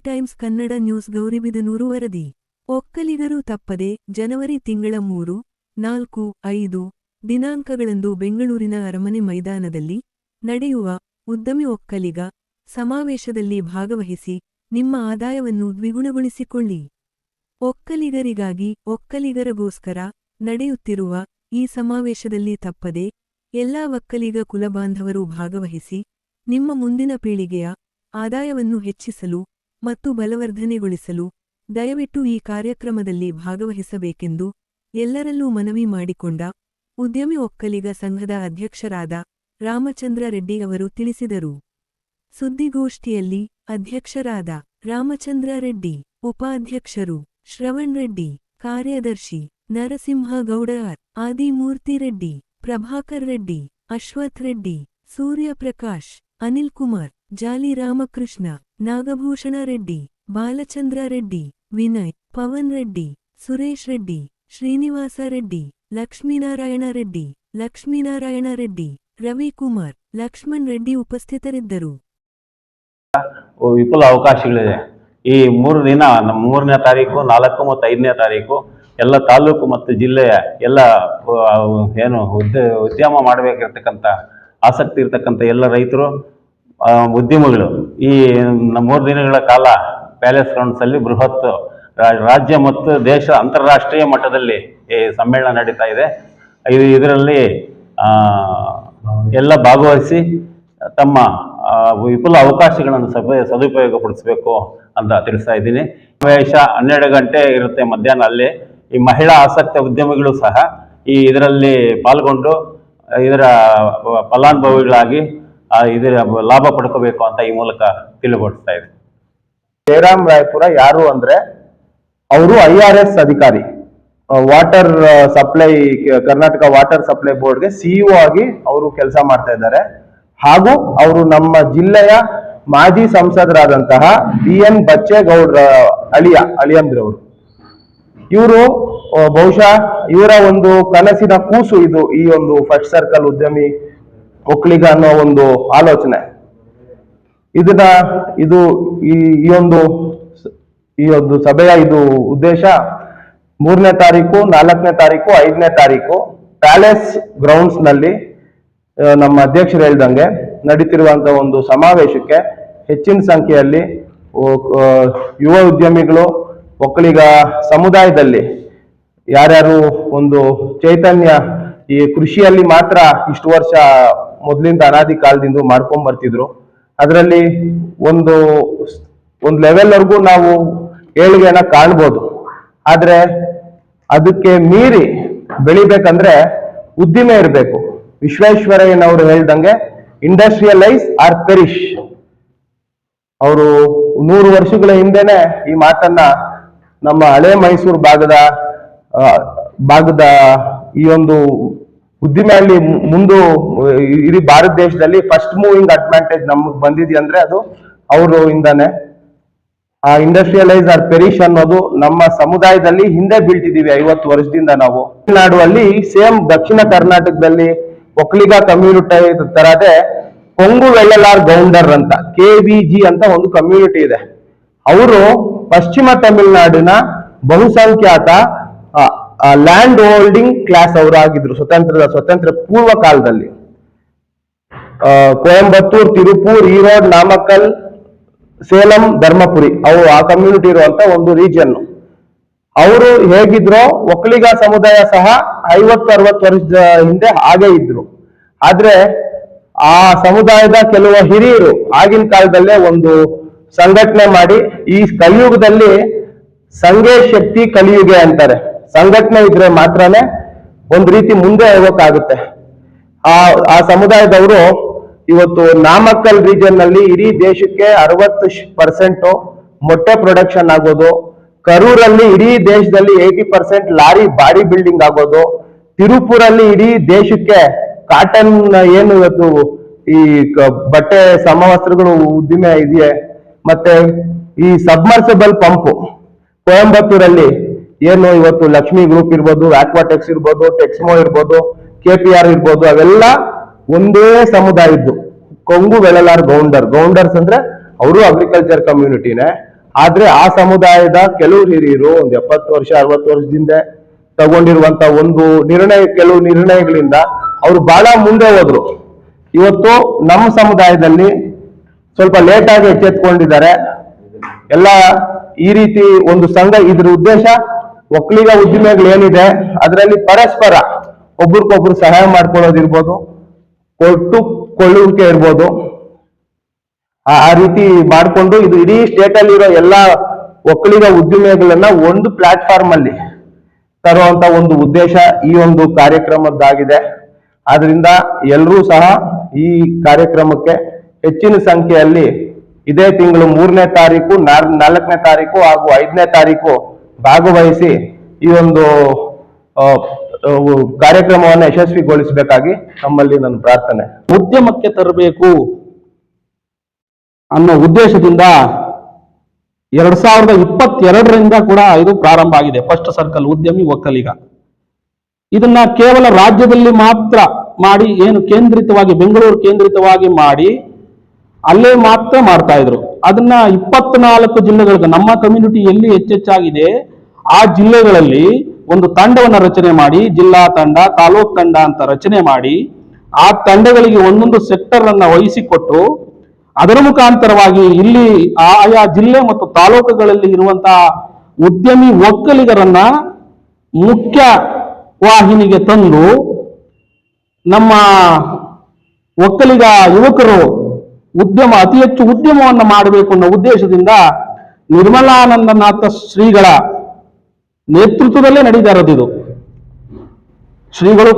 Times Kannada news Gauribidanur ವರದಿ. ಒಕ್ಕಲಿಗರು ತಪ್ಪದೆ ಜನವರಿ ತಿಂಗಳ ಮೂರು, ನಾಲ್ಕು, ಐದು ದಿನಾಂಕಗಳಂದು ಬೆಂಗಳೂರಿನ ಅರಮನೆ ಮೈದಾನದಲ್ಲಿ ನಡೆಯುವ ಉದ್ದಮಿ ಒಕ್ಕಲಿಗ ಸಮಾವೇಶದಲ್ಲಿ ಭಾಗವಹಿಸಿ ನಿಮ್ಮ ಆದಾಯವನ್ನು ದ್ವಿಗುಣಗೊಳಿಸಿಕೊಳ್ಳಿ. ಒಕ್ಕಲಿಗರಿಗಾಗಿ ಒಕ್ಕಲಿಗರಗೋಸ್ಕರ ನಡೆಯುತ್ತಿರುವ ಈ ಸಮಾವೇಶದಲ್ಲಿ ತಪ್ಪದೆ ಎಲ್ಲಾ ಒಕ್ಕಲಿಗ ಕುಲಬಾಂಧವರು ಭಾಗವಹಿಸಿ ನಿಮ್ಮ ಮುಂದಿನ ಪೀಳಿಗೆಯ ಆದಾಯವನ್ನು ಹೆಚ್ಚಿಸಲು ಮತ್ತು ಬಲವರ್ಧನೆಗೊಳಿಸಲು ದಯವಿಟ್ಟು ಈ ಕಾರ್ಯಕ್ರಮದಲ್ಲಿ ಭಾಗವಹಿಸಬೇಕೆಂದು ಎಲ್ಲರಲ್ಲೂ ಮನವಿ ಮಾಡಿಕೊಂಡ ಉದ್ಯಮಿ ಒಕ್ಕಲಿಗ ಸಂಘದ ಅಧ್ಯಕ್ಷರಾದ ರಾಮಚಂದ್ರ ರೆಡ್ಡಿ ಅವರು ತಿಳಿಸಿದರು. ಸುದ್ದಿಗೋಷ್ಠಿಯಲ್ಲಿ ಅಧ್ಯಕ್ಷರಾದ ರಾಮಚಂದ್ರ ರೆಡ್ಡಿ, ಉಪಾಧ್ಯಕ್ಷರು ಶ್ರವಣ್ ರೆಡ್ಡಿ, ಕಾರ್ಯದರ್ಶಿ ನರಸಿಂಹ ಗೌಡರ್ ಆದಿಮೂರ್ತಿ ರೆಡ್ಡಿ, ಪ್ರಭಾಕರ್ ರೆಡ್ಡಿ, ಅಶ್ವಥ್ ರೆಡ್ಡಿ, ಸೂರ್ಯಪ್ರಕಾಶ್ ಅನಿಲ್ ಕುಮಾರ್ ಜಾಲಿ ರಾಮಕೃಷ್ಣ ನಾಗಭೂಷಣ ರೆಡ್ಡಿ, ಬಾಲಚಂದ್ರ ರೆಡ್ಡಿ, ವಿನಯ್, ಪವನ್ ರೆಡ್ಡಿ, ಸುರೇಶ್ ರೆಡ್ಡಿ, ಶ್ರೀನಿವಾಸ ರೆಡ್ಡಿ, ಲಕ್ಷ್ಮೀನಾರಾಯಣ ರೆಡ್ಡಿ ಲಕ್ಷ್ಮೀನಾರಾಯಣ ರೆಡ್ಡಿ, ರವಿಕುಮಾರ್, ಲಕ್ಷ್ಮಣ್ ರೆಡ್ಡಿ ಉಪಸ್ಥಿತರಿದ್ದರು. ವಿಪುಲ ಅವಕಾಶಗಳಿದೆ. ಈ ಮೂರು ದಿನ ಮೂರನೇ ತಾರೀಕು, ನಾಲ್ಕು ಮತ್ತು ಐದನೇ ತಾರೀಕು, ಎಲ್ಲ ತಾಲೂಕು ಮತ್ತು ಜಿಲ್ಲೆಯ ಎಲ್ಲ ಏನು ಉದ್ಯ, ಉದ್ಯಮ ಮಾಡಬೇಕಿರ್ತಕ್ಕಂಥ, ಆಸಕ್ತಿ ಇರ್ತಕ್ಕಂಥ ಎಲ್ಲ ರೈತರು ಉದ್ಯಮಿಗಳು ಈ ಮೂರು ದಿನಗಳ ಕಾಲ ಪ್ಯಾಲೇಸ್ ಗ್ರೌಂಡ್ಸಲ್ಲಿ ಬೃಹತ್ ರಾಜ್ಯ ಮತ್ತು ದೇಶ ಅಂತಾರಾಷ್ಟ್ರೀಯ ಮಟ್ಟದಲ್ಲಿ ಈ ಸಮ್ಮೇಳನ ನಡೀತಾ ಇದೆ. ಇದು ಇದರಲ್ಲಿ ಎಲ್ಲ ಭಾಗವಹಿಸಿ ತಮ್ಮ ವಿಪುಲ ಅವಕಾಶಗಳನ್ನು ಸಭೆ ಸದುಪಯೋಗಪಡಿಸಬೇಕು ಅಂತ ತಿಳಿಸ್ತಾ ಇದ್ದೀನಿ. ಸಮಾವೇಶ ಹನ್ನೆರಡು ಗಂಟೆ ಇರುತ್ತೆ ಮಧ್ಯಾಹ್ನ ಅಲ್ಲಿ. ಈ ಮಹಿಳಾ ಆಸಕ್ತ ಉದ್ಯಮಿಗಳು ಸಹ ಈ ಇದರಲ್ಲಿ ಪಾಲ್ಗೊಂಡು, ಇದರ ಫಲಾನುಭವಿಗಳಾಗಿ ಇದರ ಲಾಭ ಪಡ್ಕೋಬೇಕು ಅಂತ ಈ ಮೂಲಕ ತಿಳಿಗೊಳಿಸ್ತಾ ಇದೆ. ಜಯರಾಮ್ ರಾಯಪುರ ಯಾರು ಅಂದ್ರೆ ಅವರು ಐ ಆರ್ ಎಸ್ ಅಧಿಕಾರಿ. Water supply Karnataka water supply ಬೋರ್ಡ್ಗೆ CEO ಆಗಿ ಅವರು ಕೆಲಸ ಮಾಡ್ತಾ ಇದ್ದಾರೆ. ಹಾಗೂ ಅವರು ನಮ್ಮ ಜಿಲ್ಲೆಯ ಮಾಜಿ ಸಂಸದರಾದಂತಹ ಬಿ ಎನ್ ಬಚ್ಚೇಗೌಡ್ರ, ಅಳಿಯ, ಅಳಿಯಂದ್ರವರು. ಇವರು ಬಹುಶಃ ಇವರ ಒಂದು ಕನಸಿನ ಕೂಸು ಇದು ಈ ಒಂದು ಫಸ್ಟ್ ಸರ್ಕಲ್ ಉದ್ಯಮಿ ಒಕ್ಕಲಿಗ ಅನ್ನೋ ಒಂದು ಆಲೋಚನೆ. ಇದನ್ನ ಇದು ಈ ಒಂದು ಈ ಒಂದು ಸಭೆಯ ಇದು ಉದ್ದೇಶ ಮೂರನೇ ತಾರೀಕು, ನಾಲ್ಕನೇ ತಾರೀಕು, ಐದನೇ ತಾರೀಕು ಪ್ಯಾಲೇಸ್ ಗ್ರೌಂಡ್ಸ್ನಲ್ಲಿ ನಮ್ಮ ಅಧ್ಯಕ್ಷರು ಹೇಳ್ದಂಗೆ ನಡೀತಿರುವಂತಹ ಒಂದು ಸಮಾವೇಶಕ್ಕೆ ಹೆಚ್ಚಿನ ಸಂಖ್ಯೆಯಲ್ಲಿ ಯುವ ಉದ್ಯಮಿಗಳು, ಒಕ್ಕಲಿಗ ಸಮುದಾಯದಲ್ಲಿ ಯಾರ್ಯಾರು ಒಂದು ಚೈತನ್ಯ ಈ ಕೃಷಿಯಲ್ಲಿ ಮಾತ್ರ ಇಷ್ಟು ವರ್ಷ ಮೊದಲಿಂದ ಅನಾದಿ ಕಾಲದಿಂದ ಮಾಡ್ಕೊಂಡ್ ಬರ್ತಿದ್ರು. ಅದರಲ್ಲಿ ಒಂದು ಒಂದು ಲೆವೆಲ್ವರೆಗೂ ನಾವು ಏಳಿಗೆನ ಕಾಣ್ಬೋದು. ಆದ್ರೆ ಅದಕ್ಕೆ ಮೀರಿ ಬೆಳಿಬೇಕಂದ್ರೆ ಉದ್ದಿಮೆ ಇರಬೇಕು. ವಿಶ್ವೇಶ್ವರಯ್ಯನವರು ಹೇಳ್ದಂಗೆ ಇಂಡಸ್ಟ್ರಿಯಲೈಸ್ ಆರ್ ಪೆರಿಶ್ ಅವರು ನೂರು ವರ್ಷಗಳ ಹಿಂದೆನೆ ಈ ಮಾತನ್ನ ನಮ್ಮ ಹಳೆ ಮೈಸೂರು ಭಾಗದ ಭಾಗದ ಈ ಒಂದು ಉದ್ದಿಮೆಯಲ್ಲಿ ಮುಂದು, ಇಡೀ ಭಾರತ ದೇಶದಲ್ಲಿ ಫಸ್ಟ್ ಮೂವಿಂಗ್ ಅಡ್ವಾಂಟೇಜ್ ನಮಗ್ ಬಂದಿದೆ ಅಂದ್ರೆ ಅದು ಅವರು ಇಂದಾನೆ ಆ ಇಂಡಸ್ಟ್ರಿಯಲೈಸ್ ಆರ್ ಪೆರಿಶ್ ಅನ್ನೋದು ನಮ್ಮ ಸಮುದಾಯದಲ್ಲಿ ಹಿಂದೆ ಬೀಳ್ತಿದೀವಿ ಐವತ್ತು ವರ್ಷದಿಂದ ನಾವು. ತಮಿಳುನಾಡು ಅಲ್ಲಿ ಸೇಮ್ ದಕ್ಷಿಣ ಕರ್ನಾಟಕದಲ್ಲಿ ಒಕ್ಕಲಿಗ ಕಮ್ಯುನಿಟಿ ತರದೇ ಕೊಂಗು ವೆಳ್ಳಲಾರ್ ಗೌಂಡರ್ ಅಂತ, ಕೆ ಜಿ ಅಂತ ಒಂದು ಕಮ್ಯುನಿಟಿ ಇದೆ. ಅವರು ಪಶ್ಚಿಮ ತಮಿಳುನಾಡಿನ ಬಹುಸಂಖ್ಯಾತ ಲ್ಯಾಂಡ್ ಹೋಲ್ಡಿಂಗ್ ಕ್ಲಾಸ್ ಅವರು ಆಗಿದ್ರು ಸ್ವತಂತ್ರದ ಸ್ವತಂತ್ರ ಪೂರ್ವ ಕಾಲದಲ್ಲಿ. ಕೊಯಂಬತ್ತೂರ್, ತಿರುಪೂರ್, ಈರೋಡ್ ನಾಮಕ್ಕಲ್ ಸೇಲಂ, ಧರ್ಮಪುರಿ, ಅವು ಆ ಕಮ್ಯುನಿಟಿ ಇರುವಂತ ಒಂದು ರೀಜನ್ ಅವರು ಹೇಗಿದ್ರೋ, ಒಕ್ಕಲಿಗ ಸಮುದಾಯ ಸಹ ಐವತ್ತು, ಅರವತ್ತು ವರ್ಷದ ಹಿಂದೆ ಹಾಗೆ ಇದ್ರು. ಆದ್ರೆ ಆ ಸಮುದಾಯದ ಕೆಲವು ಹಿರಿಯರು ಆಗಿನ ಕಾಲದಲ್ಲೇ ಒಂದು ಸಂಘಟನೆ ಮಾಡಿ, ಈ ಕಲಿಯುಗದಲ್ಲಿ ಸಂಘ ಶಕ್ತಿ ಕಲಿಯುಗೆ ಅಂತಾರೆ. ಸಂಘಟನೆ ಇದ್ರೆ ಮಾತ್ರನೇ ಒಂದ್ ರೀತಿ ಮುಂದೆ ಹೋಗೋಕ್ಕಾಗುತ್ತೆ. ಆ ಆ ಸಮುದಾಯದವರು ಇವತ್ತು ನಾಮಕ್ಕಲ್ ರೀಜನ್ನಲ್ಲಿ ಇಡೀ ದೇಶಕ್ಕೆ ಅರವತ್ತು ಪರ್ಸೆಂಟ್ ಮೊಟ್ಟೆ ಪ್ರೊಡಕ್ಷನ್ ಆಗೋದು, ಕರೂರಲ್ಲಿ ಇಡೀ ದೇಶದಲ್ಲಿ eighty percent lorry body building ಆಗೋದು, ತಿರುಪುರಲ್ಲಿ ಇಡೀ ದೇಶಕ್ಕೆ ಕಾಟನ್ ಏನು ಇವತ್ತು ಈ ಬಟ್ಟೆ, ಸಮವಸ್ತ್ರಗಳು ಉದ್ದಿಮೆ ಇದೆಯೇ, ಮತ್ತೆ ಈ ಸಬ್ಮರ್ಸಬಲ್ ಪಂಪ್ ಕೊಯಂಬತ್ತೂರಲ್ಲಿ ಏನು ಇವತ್ತು ಲಕ್ಷ್ಮಿ ಗ್ರೂಪ್ ಇರ್ಬೋದು ಆಕ್ವಾಟೆಕ್ಸ್ ಇರ್ಬೋದು ಟೆಕ್ಸ್ಮೋ ಇರ್ಬೋದು ಕೆ ಪಿ ಆರ್ ಇರ್ಬೋದು, ಅವೆಲ್ಲ ಒಂದೇ ಸಮುದಾಯದ್ದು ಕೊಂಗು ವೆಳಲಾರ್ ಗೌಂಡರ್. ಗೌಂಡರ್ಸ್ ಅಂದ್ರೆ ಅವರು ಅಗ್ರಿಕಲ್ಚರ್ ಕಮ್ಯುನಿಟಿನೇ ಆದ್ರೆ ಆ ಸಮುದಾಯದ ಕೆಲವು ಹಿರಿಯರು ಒಂದ್ ಎಪ್ಪತ್ತು ವರ್ಷ, ಅರವತ್ತು ವರ್ಷದಿಂದ ತಗೊಂಡಿರುವಂತ ಒಂದು ನಿರ್ಣಯ, ಕೆಲವು ನಿರ್ಣಯಗಳಿಂದ ಅವರು ಬಹಳ ಮುಂದೆ ಹೋದ್ರು. ಇವತ್ತು ನಮ್ಮ ಸಮುದಾಯದಲ್ಲಿ ಸ್ವಲ್ಪ ಲೇಟ್ ಆಗಿ ಎಚ್ಚೆತ್ಕೊಂಡಿದ್ದಾರೆ. ಎಲ್ಲ ಈ ರೀತಿ ಒಂದು ಸಂಘ ಇದ್ರ ಉದ್ದೇಶ ಒಕ್ಕಲಿಗ ಉದ್ದಿಮೆಗಳು ಏನಿದೆ, ಅದರಲ್ಲಿ ಪರಸ್ಪರ ಒಬ್ರಿಗೊಬ್ರು ಸಹಾಯ ಮಾಡ್ಕೊಳ್ಳೋದಿರ್ಬೋದು ಕೊಟ್ಟು ಕೊಳ್ಳುವಿಕೆ ಇರ್ಬೋದು. ಆ ರೀತಿ ಮಾಡಿಕೊಂಡು ಇದು ಇಡೀ ಸ್ಟೇಟ್ ಅಲ್ಲಿರೋ ಎಲ್ಲ ಒಕ್ಕಲಿಗ ಉದ್ದಿಮೆಗಳನ್ನ ಒಂದು ಪ್ಲಾಟ್ಫಾರ್ಮ್ ಅಲ್ಲಿ ತರುವಂತ ಒಂದು ಉದ್ದೇಶ ಈ ಒಂದು ಕಾರ್ಯಕ್ರಮದ್ದಾಗಿದೆ. ಆದ್ರಿಂದ ಎಲ್ಲರೂ ಸಹ ಈ ಕಾರ್ಯಕ್ರಮಕ್ಕೆ ಹೆಚ್ಚಿನ ಸಂಖ್ಯೆಯಲ್ಲಿ ಇದೇ ತಿಂಗಳು ಮೂರನೇ ತಾರೀಕು ನಾಲ್- ನಾಲ್ಕನೇ ತಾರೀಕು ಹಾಗೂ ಐದನೇ ತಾರೀಕು ಭಾಗವಹಿಸಿ ಈ ಒಂದು ಕಾರ್ಯಕ್ರಮವನ್ನು ಯಶಸ್ವಿಗೊಳಿಸಬೇಕಾಗಿ ನಮ್ಮಲ್ಲಿ ನನ್ನ ಪ್ರಾರ್ಥನೆ. ಉದ್ಯಮಕ್ಕೆ ತರಬೇಕು ಅನ್ನೋ ಉದ್ದೇಶದಿಂದ ಎರಡ್ ಸಾವಿರದ ಇಪ್ಪತ್ತೆರಡರಿಂದ ಕೂಡ ಇದು ಪ್ರಾರಂಭ ಆಗಿದೆ. ಫಸ್ಟ್ ಸರ್ಕಲ್ ಉದ್ಯಮಿ, ಒಕ್ಕಲಿಗ. ಇದನ್ನ ಕೇವಲ ರಾಜ್ಯದಲ್ಲಿ ಮಾತ್ರ ಮಾಡಿ, ಏನು ಕೇಂದ್ರಿತವಾಗಿ, ಬೆಂಗಳೂರು ಕೇಂದ್ರಿತವಾಗಿ ಮಾಡಿ, ಅಲ್ಲೇ ಮಾತ್ರ ಮಾಡ್ತಾ ಇದ್ರು. ಅದನ್ನ ಇಪ್ಪತ್ನಾಲ್ಕು ಜಿಲ್ಲೆಗಳಿಗೆ, ನಮ್ಮ ಕಮ್ಯುನಿಟಿ ಎಲ್ಲಿ ಹೆಚ್ಚೆಚ್ಚಾಗಿದೆ, ಆ ಜಿಲ್ಲೆಗಳಲ್ಲಿ ಒಂದು ತಂಡವನ್ನು ರಚನೆ ಮಾಡಿ, ಜಿಲ್ಲಾ ತಂಡ, ತಾಲೂಕ್ ತಂಡ ಅಂತ ರಚನೆ ಮಾಡಿ, ಆ ತಂಡಗಳಿಗೆ ಒಂದೊಂದು ಸೆಕ್ಟರ್ ಅನ್ನ ವಹಿಸಿಕೊಟ್ಟು, ಅದರ ಮುಖಾಂತರವಾಗಿ ಇಲ್ಲಿ ಆಯಾ ಜಿಲ್ಲೆ ಮತ್ತು ತಾಲೂಕುಗಳಲ್ಲಿ ಇರುವಂತಹ ಉದ್ಯಮಿ ಒಕ್ಕಲಿಗರನ್ನ ಮುಖ್ಯ ವಾಹಿನಿಗೆ ತಂದು, ನಮ್ಮ ಒಕ್ಕಲಿಗ ಯುವಕರು ಉದ್ಯಮ ಅತಿ ಹೆಚ್ಚು ಉದ್ಯಮವನ್ನು ಮಾಡಬೇಕು ಅನ್ನೋ ಉದ್ದೇಶದಿಂದ ನಿರ್ಮಲಾನಂದನಾಥ ಶ್ರೀಗಳ ನೇತೃತ್ವದಲ್ಲೇ ನಡೀತಾ ಇರೋದು ಇದು. ಶ್ರೀಗಳು